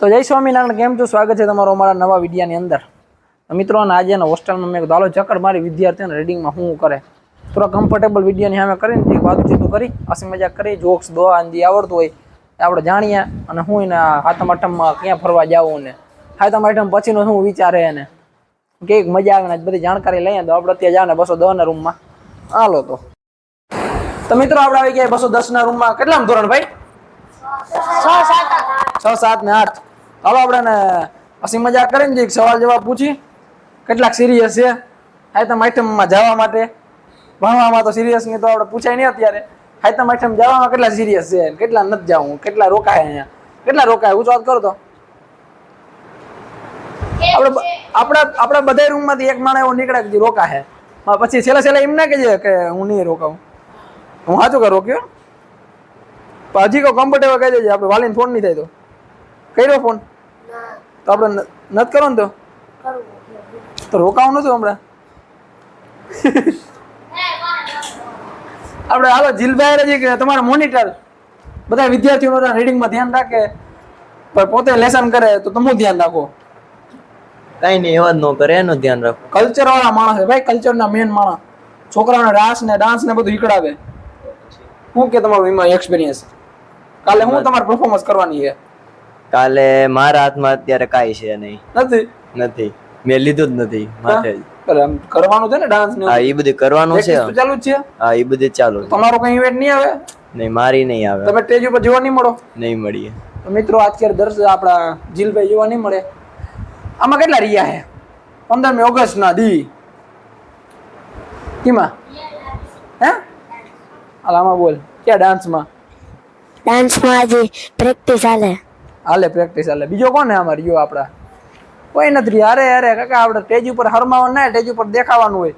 તો જય સ્વામિનારાયણ કેમ છો? સ્વાગત છે તમારો અમારા નવા વિડીયાની અંદર. મિત્રો અને આજે હોસ્ટેલમાં મેં દાલો ચક્કર મારી વિદ્યાર્થીઓને રીડિંગમાં શું કરે. થોડા કમ્ફર્ટેબલ વિડીયોની સામે કરીને જે વાતચીતો કરી હસી મજાક કરી જોક્સ દોવા જે આવડતું હોય એ આપણે જાણીએ અને હું એને હાથમ આઠમમાં ક્યાં ફરવા જાવું ને? હાથમ આઠમ પછીનો શું વિચારે એને? કે મજા આવે ને બધી જાણકારી લઈએ તો આપણે ત્યાં જાવ ને બસો દસના રૂમમાં. હાલો તો. તો મિત્રો આપણે આવી ગયા બસો દસના રૂમમાં. કેટલામ ધોરણ ભાઈ? છ સાત ને આઠ. ચાલો આપણે ને હસી મજાક કરીને જે સવાલ જવાબ પૂછી. કેટલાક સિરિયસ છે. હાયતમ આઈટમમાં જવા માટે. ભણવામાં તો સિરિયસ નહીં તો આપણે પૂછાય નહીં અત્યારે. હાયતમ આઈટમ જવામાં કેટલા સિરિયસ છે કેટલા નથી જાવું કેટલા રોકાય અહીંયા. કેટલા રોકાય હું વાત કરો તો? આપણે આપણા આપણા બધા રૂમમાંથી એક માણસ એવો નીકળે કે રોકાય છે. પછી છેલ્લા છેલ્લા એમ ના કહેજે કે હું નહીં રોકાવું હું સાચું કે રોક્યો? હજી કહો કમ્ફર્ટેબલ કહી દેજે આપણે વાલીને ફોન નહીં થાય તો. કર્યો ફોન તો આપણે નથી કરો ને તો? તો રોકાવું નતું હમણાં? આપણે હાલો જીલભાઈ રજી કે તમારા મોનિટર બધા વિદ્યાર્થીઓના રીડિંગમાં ધ્યાન રાખે. પણ પોતે લેસન કરે તો તમે ધ્યાન રાખો. કઈ નહીં એવા ન કરે એનું ધ્યાન રાખો. કલ્ચર વાળા માણસ છે ભાઈ કલ્ચરના મેન માણસ. છોકરાઓને રાસ ને ડાન્સ ને બધું શીખડાવે શું કે તમારું એમાં એક્સપિરિયન્સ કાલે હું તમારે પરફોર્મન્સ કરવાની છે. કાલે મારા હાથમાં અત્યારે કાંઈ છે નહીં. નથી? નથી. મેં લીધું જ નથી માથે. કરવાનું છે ને ડાન્સ ને હા એ બધું કરવાનું છે ચાલુ જ છે? હા એ બધું ચાલુ છે. તમારો કઈ ઇવેન્ટ નહીં આવે? નહીં મારી નહીં આવે. તમે સ્ટેજ ઉપર જોવા નહીં મળો? નહીં મળીએ. મિત્રો અત્યારે દર્શક આપણા જીલભાઈ જોવા નહીં મળે. આમાં કેટલા રહ્યા છે? પંદરમી ઓગસ્ટ ના દી. કીમાં? હે? હાલ આમાં બોલ. ક્યાં ડાન્સમાં ડાન્સમાં આજે પ્રેક્ટિસ હાલે. હાલે પ્રેક્ટિસ હાલે. બીજો કોને અમારે જો આપણા? કોઈ નથી. અરે અરે, કાકા, આપણે સ્ટેજ ઉપર હરમાવાનું ના સ્ટેજ ઉપર દેખાવાનું હોય.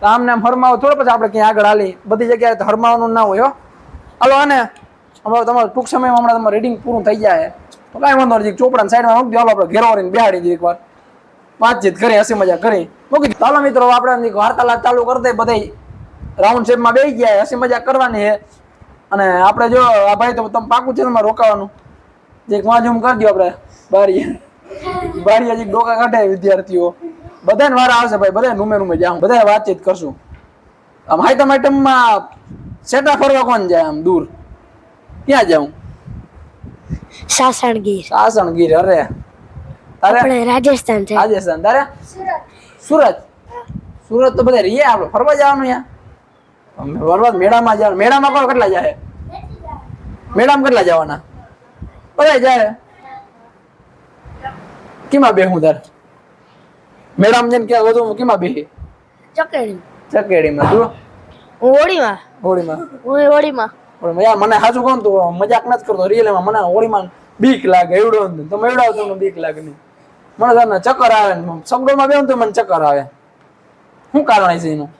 તો આમને આમ હરમાવો થોડો પછી આપણે ક્યાં આગળ હાલી બધી જગ્યાએ તો હરમાવાનું ના હોય, હો. હાલો અને હમણાં તમારું ટૂંક સમયમાં હમણાં તમારું રીડિંગ પૂરું થઈ જાય. તો કાંઈ વાંધો નથી. ચોપડાની સાઈડમાં મૂકી દો. આપણે ઘેરો વળીને બેહાડી દઈએ એકવાર. વાતચીત કરી હસી મજા કરી મૂકી. ચાલો મિત્રો આપણે વાર્તાલાપ ચાલુ કરી દઈએ બધા રાઉન્ડ શેપમાં બેસી ગયા. હસી મજા કરવાની છે. અને આપણે જો, આ ભાઈ તો તમે પાકું છે તમારે રોકાવાનું. જે વાંચું કરી દો આપણે. બારી બારી હજી ડોકા કાઢે વિદ્યાર્થીઓ. બધાને વાર આવશે ભાઈ બધા રૂમે રૂમે જાઉં. બધા વાતચીત કરશું. આમ હાઈટમ આઈટમમાં સેટા ફરવા કોણ જાય આમ દૂર? ક્યાં જાઉં? સાસણગીર. સાસણગીર અરે. તારે? આપણે રાજસ્થાન છે. રાજસ્થાન. તારે? સુરત. સુરત તો બધા રહીએ આપણે. ફરવા જવાનું યા અમે ફરવા મેળામાં જવાનું. મેળામાં કોણ કેટલા જાય? મેળામાં કેટલા જવાના? બધા જાય કેમાં બેહું તાર? મેળામાં જઈને ક્યાં હું કેમાં બેહી? ચકેડી. ચકેડીમાં તું હું હોળીમાં. હોળીમાં. હું હોળીમાં. પણ યાર મને સાચું કહું તો મજાક નથી કરતો. રિયલમાં મને હોળીમાં બીક લાગે એવડો તમે એવડાવો તો મને બીક લાગે નહીં. મને તને ચક્કર આવે ને. સગડોમાં બેહું તો મને ચક્કર આવે. શું કારણ છે એનું?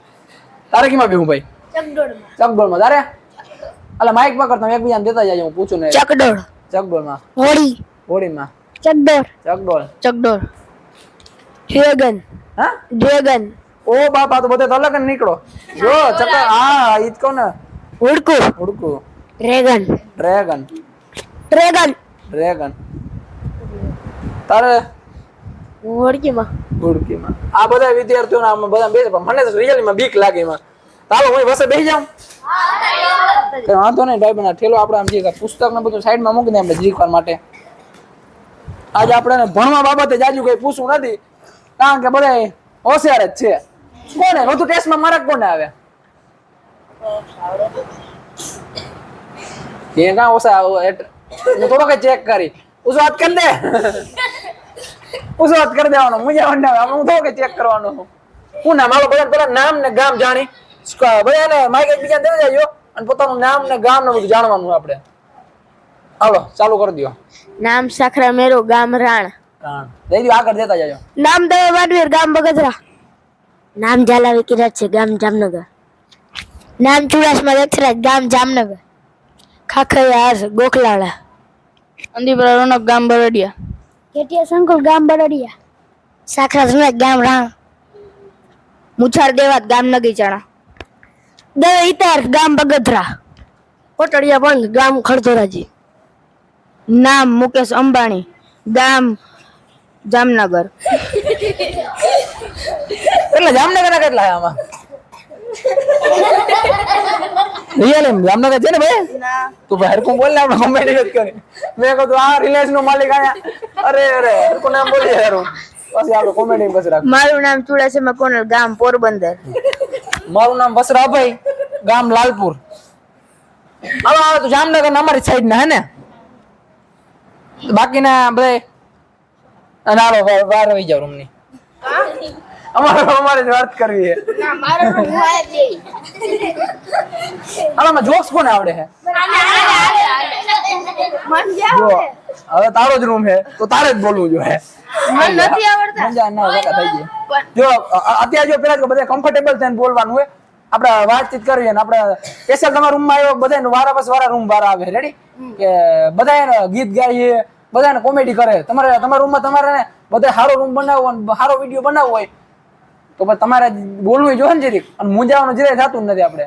તારે કેમાં બેહું ભાઈ? ચકડોળમાં. ચકડોળમાં. તારે? અલા માઇક પકડતો એકબીજાને દેતા જાય હું પૂછું ને. ચકડોળ. ચકડોળમાં? હોળી. હોળીમાં? ચકડોળ. ચકડોળ. ચકડોળ. ડ્રેગન. હા? ડ્રેગન. ઓ બાપા તો બધે તો અલગ નીકળો. જો ચક્કર હા ઈ જ કહું ને. હુડકું. હુડકું. ડ્રેગન. ડ્રેગન. ડ્રેગન. ડ્રેગન. તારે? હું હોળીમાં ગુડકીમાં આ બધા વિદ્યાર્થીઓના ના બધા બે મને તો રિયલમાં બીક લાગે એમાં. ચાલો હું વસે બેસી જાઉં. કઈ વાંધો નહીં ભાઈ બના ઠેલો આપણે આમ જે પુસ્તક ને બધું સાઈડમાં મૂકી દે આપણે જીકવાર માટે. આજે આપણે ભણવા બાબતે જાજુ કઈ પૂછવું નથી કારણ કે બધા હોશિયાર જ છે. કોને? વધુ ટેસ્ટમાં માર્ક કોને આવે? એ કાં ઓસા હું થોડો કઈ ચેક કરી. ઉસો વાત કરી દે. ઉસો વાત કરી દેવાનો હું જ્યાં હું થોડો કઈ ચેક કરવાનો. હું? નામ? હાલો બધા પેલા નામ ને ગામ જાણી. સ્ક- બધાને માઇક એકબીજાને જાજો અને પોતાનું નામ ને ગામ ને બધું જાણવાનું આપણે. હાલો ચાલુ કરી દો નામ સાખરા મેરો ગામ રાણ. દઈ દો આગળ દેતા જાજો. નામ દવે વાડવીર ગામ બગદરા નામ જાલાવી કિરાત છે ગામ જામનગર. નામ ચુડાસમા દક્ષરાજ ગામ જામનગર. ખાખરિયા ગોખલાળા. અંદીપરા રોનક ગામ બરડિયા. કેટિયા સંકુલ ગામ બરડિયા. સાખરા ગામ રાણ. મુછાર દેવાત ગામ નગીચાણા. દવે ઇતાર ગામ બગદરા કોટડિયા બંધ ગામ ખડધોરાજી. નામ મુકેશ અંબાણી ગામ જામનગર. એટલે જામનગર ના કેટલા આમાં? રિયલ એમ? જામનગર છે ને ભાઈ? તું ભાઈ હરકું બોલ ને આપણે કોમેડી જ કરી. મેં કહ્યું આ રિલાયન્સ નો માલિક આયા. અરે અરે હરકું નામ બોલી હારું. પછી આપણે કોમેડી પછી રાખ મારું નામ ચુડાસમા કોનલ ગામ પોરબંદર. મારું નામ વસરાભાઈ, ગામ લાલપુર. હાલો આવે તું જામનગર ના અમારી સાઈડ ના, હે ને? બાકીના બધા બહાર બહાર આવી જાવ રૂમની અમારે અમારે જ વાત કરવી છે. આમાં જોક્સ કોને આવડે છે? હવે તારો જ રૂમ છે તો તારે જ બોલવું જોઈએ. નથી આવડતા. ના થઈ જાય જો અત્યારે જો પેલા બધા કમ્ફર્ટેબલ થઈને બોલવાનું હોય આપણે વાતચીત કરીએ આપણે સ્પેશિયલ તમારા રૂમમાં આવ્યો બધા વારા પછી વારા રૂમ વારા આવે. રેડી કે બધા ગીત ગાઈએ બધાને કોમેડી કરે. તમારે તમારા રૂમમાં તમારે ને બધા સારો રૂમ બનાવવો સારો વીડિયો બનાવવો હોય તો પણ તમારે બોલવું જોઈએ ને જરીક. અને મુંજાવાનું જરાય થતું જ નથી આપણે.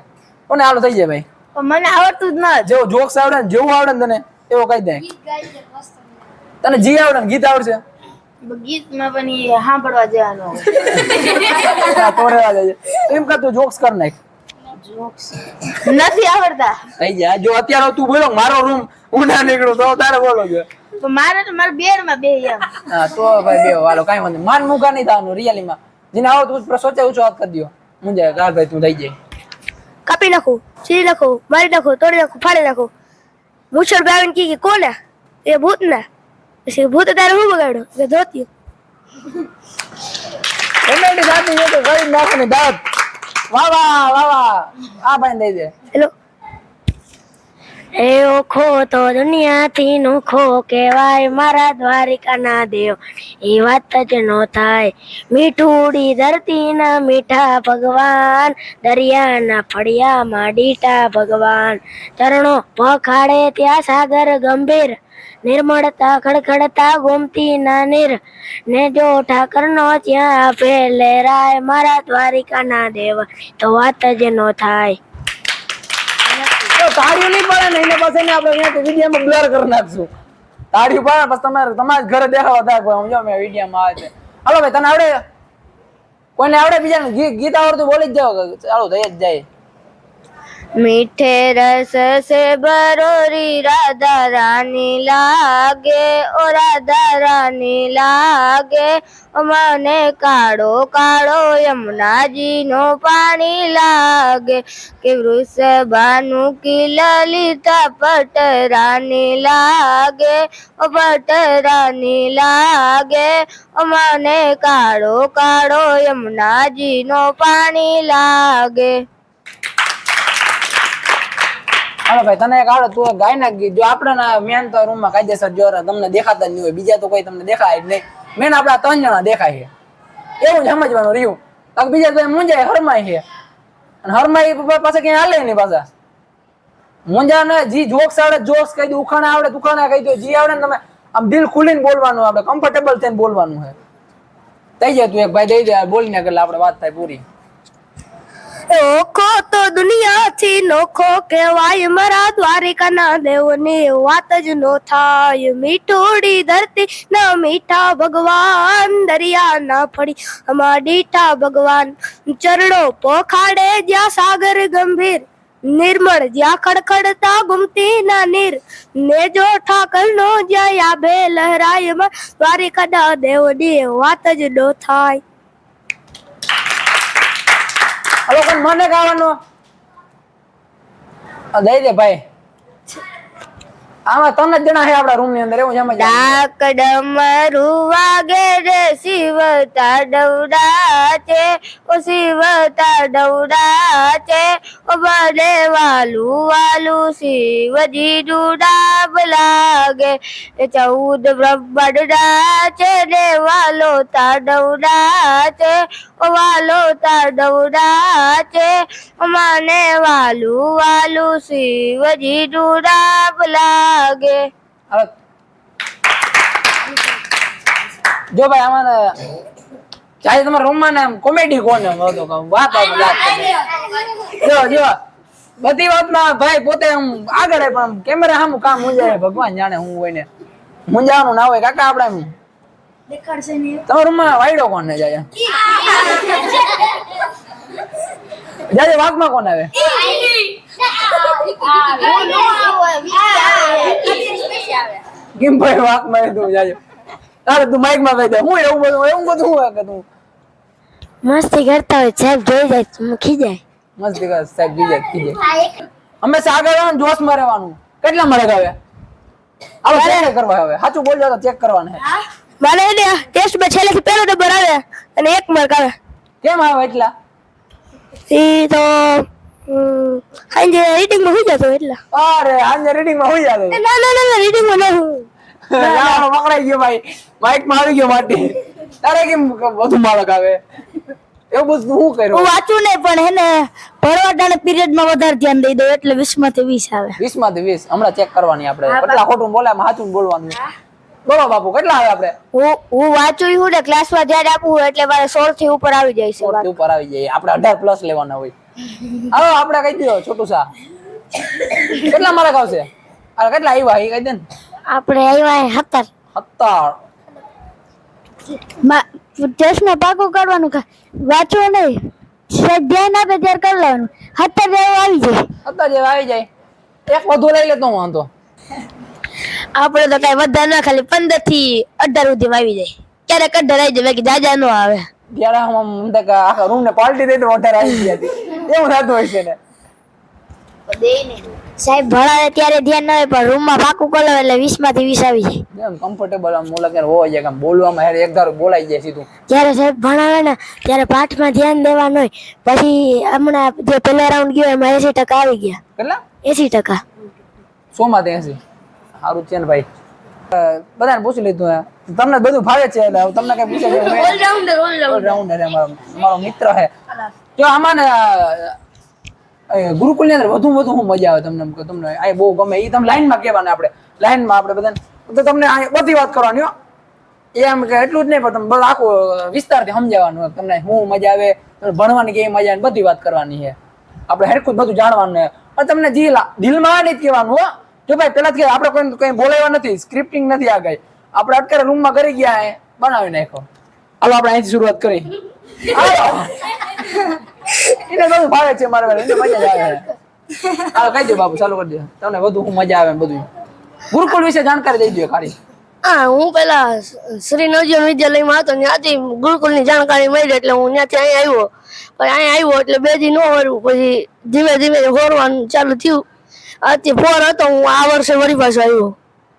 કોને હાલો થઈ જાય ભાઈ? મને આવડતું જ ન જેવો જોક્સ આવડે ને જેવું આવડે ને તને એવો કહી દે. તને જી આવડે ને ગીત આવડશે? ગીતમાં પણ ઈ સાંભળવા જવાનું તો રહેવા દેજે. એમ કર તું જોક્સ કર નાખ. નથી આવડતા. થઈ જાય જો અત્યારે તું બોલો મારો રૂમ હું ના નીકળું તો તારે બોલો પણ મારે તો મારા માં બે એમ. હા તો ભાઈ બે હાલો કાંઈ વાંધો નહીં. માન મુકા નહીં થવાનું રિયલી માં જેને આવો તું સોચે ઓછો હાથ કરી દો. મુંજાય કાલ ભાઈ તું થઈ જાય. કાપી નાખું સીરી નાખું મારી નાખું તોડી નાખું ફાડી નાખું. મુછડ ભાવીને કી કે કોને? એ ભૂત ના પછી ભૂત તારે હું બગાડ્યો? કે ધોતી સાચી છે તો કરી નાખવાની દાંત વાહ વાહ વાહ વાહ. આ ભાઈ દઈ દે. હેલો. એ ઓખો તો દુનિયાથી નોખો કહેવાય, મારા દ્વારિકાના દેવ. એ વાત જ નો થાય. મીઠુડી ધરતીના મીઠા ભગવાન, દરિયાના ફળિયા ડીટા ભગવાન. ચરણો પખાડે ત્યાં સાગર ગંભીર, નિર્મળતા ખડખડતા ગોમતી ના નીર. ને જો ઠાકરનો ત્યાં આપે લહેરાય મારા દ્વારિકાના દેવ. તો વાત જ નો થાય. તાળીઓ નહીં પડે ને એને પાસે ને આપણે અહીંયાથી વિડીયોમાં બ્લર કરી નાખશું. તાળીઓ પડે પછી તમારે તમારે ઘરે દેખાવા થાય ભાઈ સમજો મેં વિડીયોમાં આવે છે. હાલો ભાઈ, તને આવડે? કોઈને આવડે બીજાને? ગીત આવડતું બોલી જ જાવ ચાલો થઈ જ જાય. મીઠે રસ સે બરોરી રાધા રાની લાગે, ઓ રાધા રાની લાગે. ઓ મને કાળો કાળો યમુનાજીનો પાણી લાગે. કે વૃષભાનું કી લલિતા પટ રાની લાગે, ઓ પટ રાની લાગે. ઓ મને કાળો કાળો યમુનાજીનો પાણી લાગે. હાલો ભાઈ, તને એક આવડે તું ગાય નાખી જો આપણે મેન તો રૂમમાં કાયદેસર જો તમને દેખાતા જ નહીં હોય, બીજા તો કોઈ તમને દેખાય જ નહીં. મેન આપણા ત્રણ જણા દેખાય છે. એવું સમજવાનું રહ્યું. બાકી બીજા તો મુંજાય હરમાય છે. અને હરમાય પાસે ક્યાં હાલે નહીં પાછા. મુંજા ને જી જોક્સ આવડે જોક્સ કહી દો, ઉખાણા આવડે ઉખાણા કહી દો, જી આવડે ને તમે આમ દિલ ખુલીને બોલવાનું, આપણે કમ્ફર્ટેબલ થઈને બોલવાનું છે. થઈ જાય તું એક ભાઈ, દઈ દે બોલીને એટલે આપણે વાત થાય પૂરી. ઓખો તો દુનિયાથી નોખો કહેવાય મારા દ્વારિકાના દેવની, વાત જ નો થાય. મીઠોડી ધરતી, ના મીઠા ભગવાન દરિયા ના ફળી. અમા ડીઠા ભગવાન ચરણો પોખાડે જ્યાં સાગર ગંભીર. નિર્મળ જ્યાં ખડખડતા ગુમતી ના નીર. ને જો ઠાકર નો જ્યાં આભે લહેરાયમાં દ્વારિકાના દેવની, વાત જ નો થાય. હલો પણ મને ગાવાનું? દઈ દે ભાઈ. આમાં ત્રણ જ જણા છે આપણા રૂમની અંદર, એવું સમજ ડાક ડમરું વાગે રે શિવતા ડવડા છે. ઓ શિવતા ડવડા છે. ઓ બને વાલું વાલુ, શિવજી ડુડાબ લાગે. ચૌદ બ્રહ્મડા છે ને વાલો તાડવડા છે. ઓ વાલો તાડવડા છે. મને વાલુ વાલુ, શિવજી ડુડાબ લાગે. હવે. જો ભાઈ અમારે ચાહે તમારા રૂમમાં ને કોમેડી કોને હતો વાત જો જો. બધી વાતમાં ભાઈ પોતે આમ આગળ પણ કેમેરા સામું કામ મુંજાય ભગવાન જાણે હું હોય ને. મુંજાવાનું ના હોય. કાકા આપણે એમ દેખાડશે ને તમારા રૂમમાં વાયડો કોણ ને જાય જાય વાઘમાં કોણ આવે? કેમ ભાઈ વાઘમાં તું જાજે? તારે તું માઇકમાં કહી દે. હું એવું બધું એવું બધું હું કે તું? મસ્તી કરતા હોય સાહેબ જોઈ જાય ખી ખીજાય. મસ્તી કર સાહેબ બીજે બીજે હંમેશા આગળ રહેવાનું જોશમાં રહેવાનું. કેટલા મળે હવે? આપણે ચેક કરવા હવે. સાચું બોલજો તો ચેક કરવાના છે. મારે એને ટેસ્ટમાં છેલ્લેથી પહેલો નંબર આવે અને એક માર્ક આવે. કેમ આવે એટલા? એ તો હમ, રીડિંગમાં હોઈ જતો એટલે. અરે આજે રીડિંગમાં હોઈ જતો. ના ના ના રીડિંગમાં ના હું. પકડાઈ ગયો ભાઈ. માઇકમાં આવી ગયો માટી. તારે કેમ વધુ માળક આવે? એવું બધું હું કર્યું? વાંચું નહીં પણ એને ભરવાડાના પીરિયડમાં વધારે ધ્યાન દઈ દઉં એટલે વીસમાંથી વીસ આવે. વીસમાંથી વીસ. હમણાં ચેક કરવાની આપણે. કેટલા ખોટું બોલે એમાં સાચું બોલવાનું. બોલો બાપુ કેટલા આવે આપણે? હું હું વાંચું છું ને ક્લાસમાં ધ્યાન આપું હોય એટલે મારે સોળથી ઉપર આવી જાય છે સોળથી ઉપર આવી જાય. આપણે અઢાર પ્લસ લેવાના હોય. હાલો આપણે કહી દો છોટું સા. કેટલા માર્ક આવશે? અરે કેટલા આવ્યા? એ કહી દે ને. આપણે આવ્યા સત્તર. સત્તર. ટેસ્ટમાં પાકું કરવાનું વાંચો નહીં. સાહેબ ધ્યાન આપે ત્યારે કરી લેવાનું. સત્તર જેવું આવી જાય. સત્તર જેવા આવી જાય. એક વધુ લઈ લેતો હું વાંધો. આપણે તો કઈ વધારે ના ખાલી પંદરથી અઢાર સુધી આવી જાય. ક્યારેક અઢાર આવી જાય બાકી જાજા નો આવે. ત્યારે આમ આખા રૂમ ને પાલટી દે તો વધારે આવી જતી એવું થતું હોય છે ને. સાહેબ ભણાવે ત્યારે ધ્યાન ના હોય પણ રૂમમાં પાકું કરી એટલે વીસમાંથી વીસ આવી જાય. એમ કમ્ફર્ટેબલ આમ જાય કે આમ બોલવામાં હેર એક ધારું બોલાઈ જાય સીધું. જ્યારે સાહેબ ભણાવે ને ત્યારે પાઠમાં ધ્યાન દેવાનું હોય. પછી હમણાં જે પહેલા રાઉન્ડ ગયો એમાં એસી ટકા આવી ગયા. કેટલા? એસી ટકા. સો માંથી એસી? સારું છે ને ભાઈ. બધાને પૂછી લીધું હે. તમને બધું ભાવે છે એટલે તમને કઈ પૂછે ઓલરાઉન્ડર મિત્ર હે. જો આમાં ને ગુરુકુળની અંદર વધુ વધુ હું મજા આવે તમને તમને આ બહુ ગમે. એ તમે લાઈનમાં કહેવાના આપણે. લાઈનમાં આપણે બધાને તો તમને આ બધી વાત કરવાની હો. એમ કે એટલું જ નહીં પણ તમે આખું વિસ્તારથી સમજાવવાનું. તમને શું મજા આવે ભણવાની કેવી મજા આવે બધી વાત કરવાની છે આપણે હેરખુદ બધું જાણવાનું તમને જે દિલમાં નહીં કહેવાનું હો. જો ભાઈ પેલા આપણે કોઈ કઈ બોલાવ્યા નથી સ્ક્રિપ્ટિંગ નથી આ કઈ. આપણે અત્યારે રૂમમાં કરી ગયા બનાવી નાખો હાલો, આપણે અહીંથી શરૂઆત કરી. એને બધું ભાવે છે મારા એને મજા આવે. હાલો, કહી દો બાપુ, ચાલુ કરી દો. તમને વધુ હું મજા આવે બધું ગુરુકુળ વિશે જાણકારી દઈ દો ખાલી. હા, હું પેલા શ્રી નવજીવન વિદ્યાલયમાં હતો, ત્યાંથી ગુરુકુળની જાણકારી મળી એટલે હું ત્યાંથી અહીંયા આવ્યો. પછી અહીંયા આવ્યો એટલે બે દી ન વળવું પછી ધીમે ધીમે હોરવાનું ચાલુ થયું. અત્યારે ફોર હતો હું આ વર્ષે વળી પાછો આવ્યો.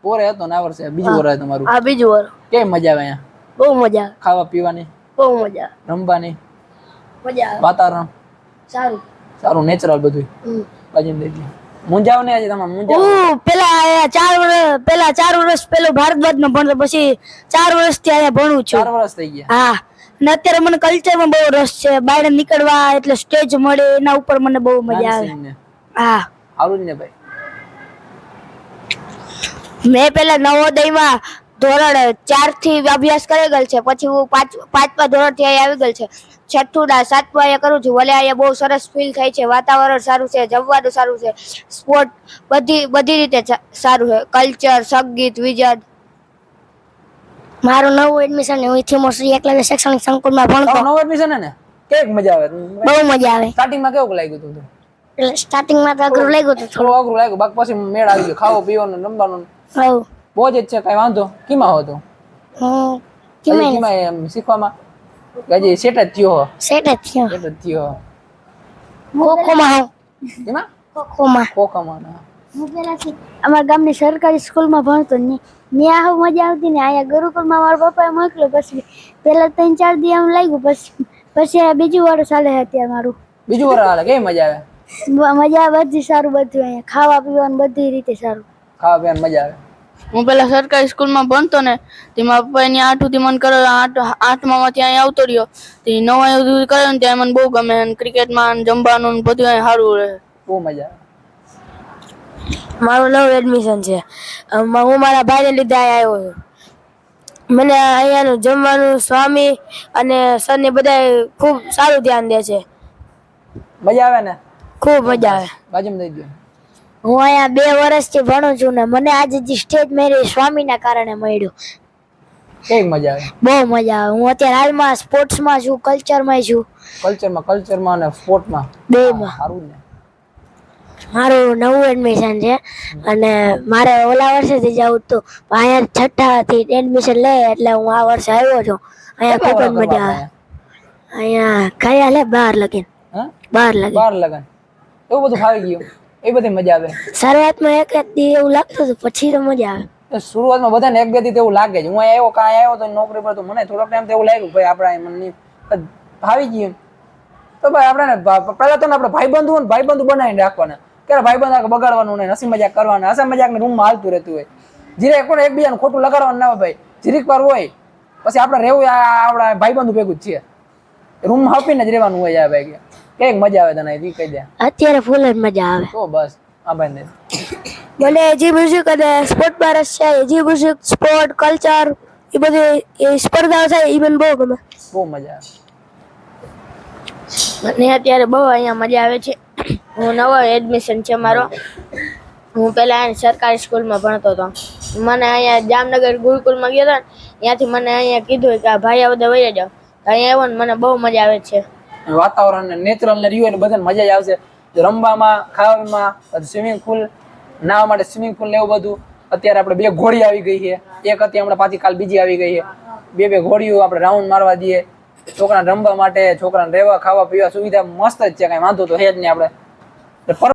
પોરે હતો ને આ વર્ષે? બીજું વર તમારું આ બીજું વર કેમ મજા આવે અહીંયા? બહુ મજા ખાવા પીવાની? બહુ મજા રમવાની? મજા વાતાવરણ? સારું. સારું નેચરલ બધું. બાજુ મુંજાવ ને આજે તમારે મુંજાવ હું પેલા આયા ચાર વર્ષ પેલા ચાર વર્ષ પેલો માં ભણતો પછી ચાર વર્ષથી અહીંયા ભણું છું. ચાર વર્ષ થઈ ગયા? હા. ને અત્યારે મને કલ્ચરમાં બહુ રસ છે. બહાર નીકળવા એટલે સ્ટેજ મળે એના ઉપર મને બહુ મજા આવે. હા. સારું ને ભાઈ મેં પેલા નવોદયમાં ધોરણ ચારથી અભ્યાસ કરેલ છે પછી હું પાંચ પાંચમા ધોરણથી આવી ગયેલ છે. છઠ્ઠું ના સાતમા અહીંયા કરું છું ભલે અહીંયા બહુ સરસ ફીલ થાય છે વાતાવરણ સારું છે જમવાનું સારું છે સ્પોર્ટ બધી બધી રીતે સારું છે. કલ્ચર સંગીત વિજન. મારું નવું એડમિશન હું થીમો શ્રી એકલવ્ય શૈક્ષણિક સંકુલમાં ભણતો. નવું એડમિશન ને? કેક મજા આવે? બહુ મજા આવે. સ્ટાર્ટિંગમાં કેવું લાગ્યું હતું એટલે સ્ટાર્ટિંગમાં તો અઘરું લાગ્યું હતું થોડું. અઘરું લાગ્યું. બાકી પછી મેળ આવી ગયો. ખાવો પીવાનું રમવાનું. હવ. બહુ જ છે કઈ વાંધો. કીમાં હતો હું કીમાં કીમાં એમ શીખવામાં? હજી સેટ જ થયો સેટ જ થયો. સેટ જ થયો. ખોખોમાં હું. કેમાં? ખોખોમાં. ખોખામાં હું. પેલાથી અમારા ગામની સરકારી સ્કૂલમાં ભણતો ને ત્યાં હું મજા આવતી ને અહીંયા ગુરુકુળમાં મારા પપ્પાએ મોકલ્યો પછી પેલા ત્રણ ચાર દી આમ લાગ્યું પછી પછી આ બીજું વાળું ચાલે અત્યારે મારું. બીજું વાળું હાલે કેવી મજા આવે? મજા આવે બધી સારું બધું અહીંયા. ખાવા પીવાનું બધી રીતે સારું. ખાવા પીવાનું મજા આવે. હું પેલા સરકારી સ્કૂલમાં ભણતો ને તેમાં પપ્પા એની ત્યાં આઠું થી કરે આઠ આઠમાં ત્યાં આવતો રહ્યો. તે નવા સુધી કરે ને ત્યાં મને બહુ ગમે અને ક્રિકેટમાં જમવાનું બધું અહીંયા સારું રહે. બહુ મજા આવે. મારું નવું એડમિશન છે. હું મારા ભાઈને લીધે આવ્યો છું. મને અહીંયાનું જમવાનું સ્વામી અને સરને બધા ખૂબ સારું ધ્યાન દે છે. મજા આવે ને? ખૂબ મજા આવે. બાજુમાં દઈ દો હું અહીંયા બે વર્ષથી ભણું છું ને મને આજે જે સ્ટેજ મેરી સ્વામીના કારણે મળ્યું. કેવી મજા આવે? બહુ મજા આવે. હું અત્યારે હાલમાં સ્પોર્ટ્સમાં છું કલ્ચરમાં છું. કલ્ચરમાં કલ્ચરમાં અને સ્પોર્ટમાં? બેમાં. સારું ને. મારું નવું એડમિશન છે અને મારે ઓલા વર્ષેથી જવું હતું અહીંયા છઠ્ઠાથી એડમિશન લે એટલે હું આ વર્ષે આવ્યો છું. અહીંયા ખૂબ જ મજા આવે. અહીંયા કયા લે બાર લગીન. બહાર બાર લગીન. બાર લગન. એવું બધું ફાવી ગયું. એ બધી મજા આવે. શરૂઆતમાં એક એક દી એવું લાગતું હતું પછી તો મજા આવે. શરૂઆતમાં બધાને એક બે દી એવું લાગે છે હું આવ્યો કાંઈ આવ્યો તો નોકરી પર તો મને થોડોક ટાઈમ તો એવું લાગ્યું ભાઈ આપણા મને ફાવી ગયું તો ભાઈ આપણે પહેલા તો ને આપણે ભાઈબંધુ ને ભાઈબંધુ બનાવીને રાખવાના. ક્યારે ભાઈબંધ બંધ બગાડવાનું નહીં હસી મજાક કરવાના. હસા મજાક રૂમમાં હાલતું રહેતું હોય. જીરે કોને એકબીજાને ખોટું લગાડવાનું ના હોય ભાઈ જીરીક પર હોય પછી આપણે રહેવું આપણા ભાઈબંધુ ભેગું જ છે. રૂમમાં આપીને જ રહેવાનું હોય આ ભાઈ. કેક મજા આવે તને કહી દે. અત્યારે ફૂલ જ મજા આવે. તો બસ આ મને જે મ્યુઝિક અને સ્પોર્ટમાં રસ છે જે મ્યુઝિક સ્પોર્ટ કલ્ચર એ બધી એ સ્પર્ધાઓ થાય એ મને બહુ ગમે. બહુ મજા આવે. મને અત્યારે બહુ અહીંયા મજા આવે છે. હું નવો એડમિશન છે મારો. હું પહેલા અહીંયા સરકારી સ્કૂલમાં ભણતો હતો. મને અહીંયા જામનગર ગુરુકુલમાં ગયો હતો ને ત્યાંથી મને અહીંયા કીધું કે આ ભાઈ આ બધા વહી જાઓ અહીંયા આવ્યો ને મને બહુ મજા આવે છે. વાતાવરણ નેચરલ ને રહ્યું એટલે બધાને મજા આવશે. રમવામાં, ખાવામાં સ્વિમિંગ પુલ નાવા માટે સ્વિમિંગ પુલ ને એવું બધું. અત્યારે આપણે બે ઘોડી આવી ગઈ છે. એક હતી હમણાં પાછી કાલ બીજી આવી ગઈ છે. બે બે ઘોડીઓ આપણે રાઉન્ડ મારવા દઈએ. છોકરાને રમવા માટે, છોકરાને રહેવા ખાવા પીવા સુવિધા મસ્ત જ છે, કાંઈ વાંધો તો છે જ નહીં આપણે.